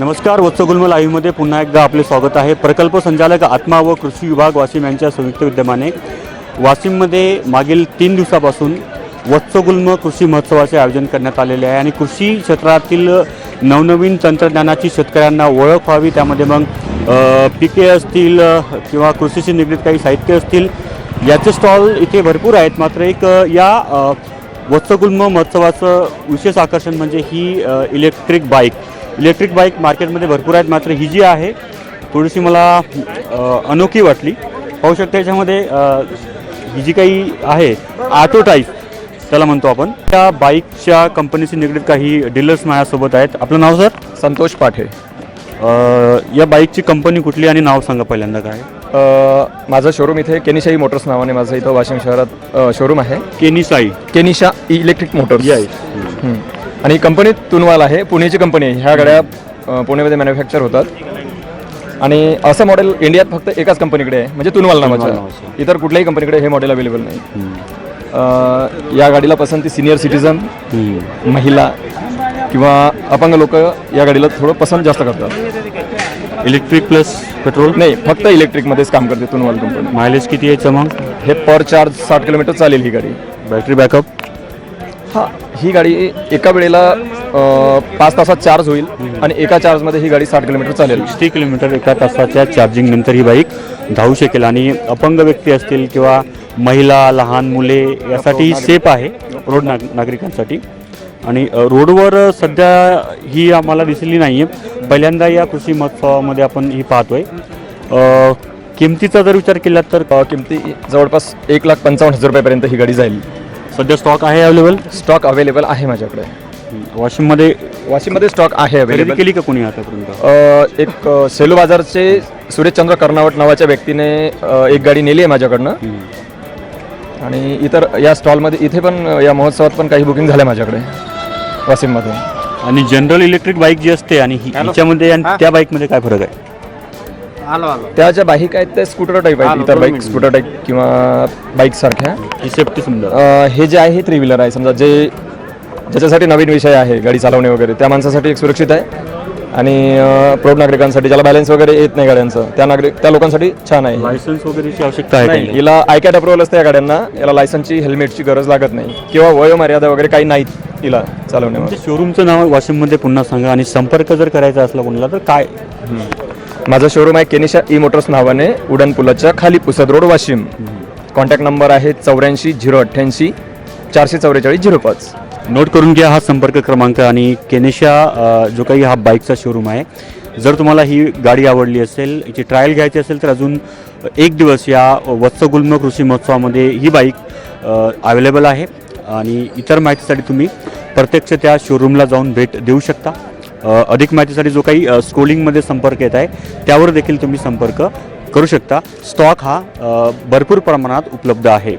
नमस्कार वत्सगुल्म लाईव्हमध्ये पुन्हा एकदा आपले स्वागत आहे. प्रकल्प संचालक आत्मा व कृषी विभाग वाशिम यांच्या संयुक्त विद्यमाने. वाशिममध्ये मागील तीन दिवसापासून वत्सगुल्म कृषी महोत्सवाचे आयोजन करण्यात आलेले आहे आणि कृषी क्षेत्रातील नवनवीन तंत्रज्ञानाची शेतकऱ्यांना ओळख व्हावी. त्यामध्ये मग पिके असतील किंवा कृषीशी निगडीत काही साहित्य असतील याचे स्टॉल इथे भरपूर आहेत. मात्र एक या वत्सगुल्म महोत्सवाचं विशेष आकर्षण म्हणजे ही इलेक्ट्रिक बाईक. इलेक्ट्रिक बाईक मार्केटमध्ये भरपूर आहेत. मात्र ही जी आहे थोडीशी मला अनोखी वाटली. पाहू शकता याच्यामध्ये ही जी काही आहे ऑटो टाईप त्याला म्हणतो आपण. त्या बाईकच्या कंपनीशी निगडीत काही डीलर्स माझ्यासोबत आहेत. आपलं नाव सर? संतोष पाठे. या बाईकची कंपनी कुठली आणि नाव सांगा पहिल्यांदा काय? माझं शोरूम इथे केनिशाई मोटर्स नावाने माझं इथं वाशिम शहरात शोरूम आहे. केनिसाई केनिशा इलेक्ट्रिक मोटर्स जी आहे हं. आणि कंपनी तुनवाल आहे. पुणेची कंपनी आहे. ह्या गाड्या पुण्यामध्ये मॅन्युफॅक्चर होतात. आणि असं मॉडेल इंडियात फक्त एकाच कंपनीकडे आहे. म्हणजे तुनवाल नावाचं. इतर कुठल्याही कंपनीकडे हे मॉडेल अवेलेबल नाही. या गाडीला पसंती सिनियर सिटीजन. महिला किंवा अपंग लोक या गाडीला थोडं पसंत जास्त करतात. इलेक्ट्रिक प्लस पेट्रोल नाही फक्त इलेक्ट्रिकमध्येच काम करते तुनवाल कंपनी मायलेज किती यायचं मग? हे पर चार्ज साठ किलोमीटर चालेल ही गाडी. बॅटरी बॅकअप हा ही गाडी एका वेळेला अ, पाच तासात चार्ज होईल आणि एका चार्जमध्ये ही गाडी साठ किलोमीटर चालेल. सिक्स्टी किलोमीटर एका तासाच्या चार्जिंग नंतर ही बाईक धावू शकेल आणि अपंग व्यक्ती असतील किंवा महिला लहान मुले यासाठी सेफ आहे रोड नाग नागरिकांसाठी. आणि अ, रोडवर सध्या ही आम्हाला दिसली नाही आहे पहिल्यांदा या कृषी महोत्सवामध्ये आपण ही पाहतोय. अ, किमतीचा जर विचार केला तर? अ, किमती जवळपास एक लाख पंचावन्न हजार रुपयापर्यंत ही गाडी जाईल. सध्या स्टॉक आहे अवेलेबल स्टॉक अवेलेबल आहे माझ्याकडे. वाशिममध्ये वाशिममध्ये स्टॉक आहे खरेदी अवेलेबल केली का कोणी आतापर्यंत? एक अ, सेलू बाजारचे सुरेशचंद्र कर्नावट नावाच्या व्यक्तीने अ, एक गाडी नेली आहे माझ्याकडनं. आणि इतर या स्टॉलमध्ये इथे पण अ, या महोत्सवात पण काही बुकिंग झाल्या माझ्याकडे वाशिममध्ये आणि जनरल इलेक्ट्रिक बाईक जी असते आणि हि- हिच्यामध्ये आणि त्या बाईकमध्ये काय फरक आहे? त्या ज्या बाईक आहेत त्या स्कूटर टाईप आहेत. इतर बाईक स्कूटर टाईप किंवा बाईक सारख्या. ही सेफ्टी समजा अ, हे जे आहे हे थ्री व्हीलर आहे. समजा जे ज्याच्यासाठी नवीन विषय आहे गाडी चालवणे वगैरे त्या माणसासाठी एक सुरक्षित आहे. आणि अ, प्रौढ नागरिकांसाठी ज्याला बॅलन्स वगैरे येत नाही गाड्यांचं त्या नागरिक त्या लोकांसाठी छान आहे लायसन्स वगैरेची आवश्यकता आहे नाही का? हिला आय कॅट अप्रुव्हल असते या गाड्यांना. याला लायसनची हेल्मेटची गरज लागत नाही. किंवा वयोमर्यादा वगैरे काही नाहीत हिला चालवण्यामध्ये. म्हणजे शोरूमचं नाव वाशिममध्ये पुन्हा सांगा. आणि संपर्क जर करायचा असला कोणाला तर काय? माझं शोरूम आहे केनिशा ई मोटर्स नावाने उडण पुलाच्या खाली Pusad road Washim. Contact number आहे चौऱ्याऐंशी झिरो अठ्ठ्याऐंशी चारशे चौवेचाळीस झिरो पाच. नोट करून घ्या हा संपर्क क्रमांक आणि केनेशा जो काही हा बाईकचा शोरूम आहे जर तुम्हाला ही गाडी आवडली असेल याची ट्रायल घ्यायची असेल तर अजून एक दिवस या वत्सगुल्म कृषी महोत्सवामध्ये ही बाईक अवेलेबल आहे. आणि इतर माहितीसाठी तुम्ही प्रत्यक्ष त्या शोरूमला जाऊन भेट देऊ शकता. अधिक माहितीसाठी जो काही अ, स्क्रोलिंगमध्ये संपर्क येत आहे त्यावर देखील तुम्ही संपर्क करू शकता. स्टॉक हा भरपूर प्रमाणात उपलब्ध आहे.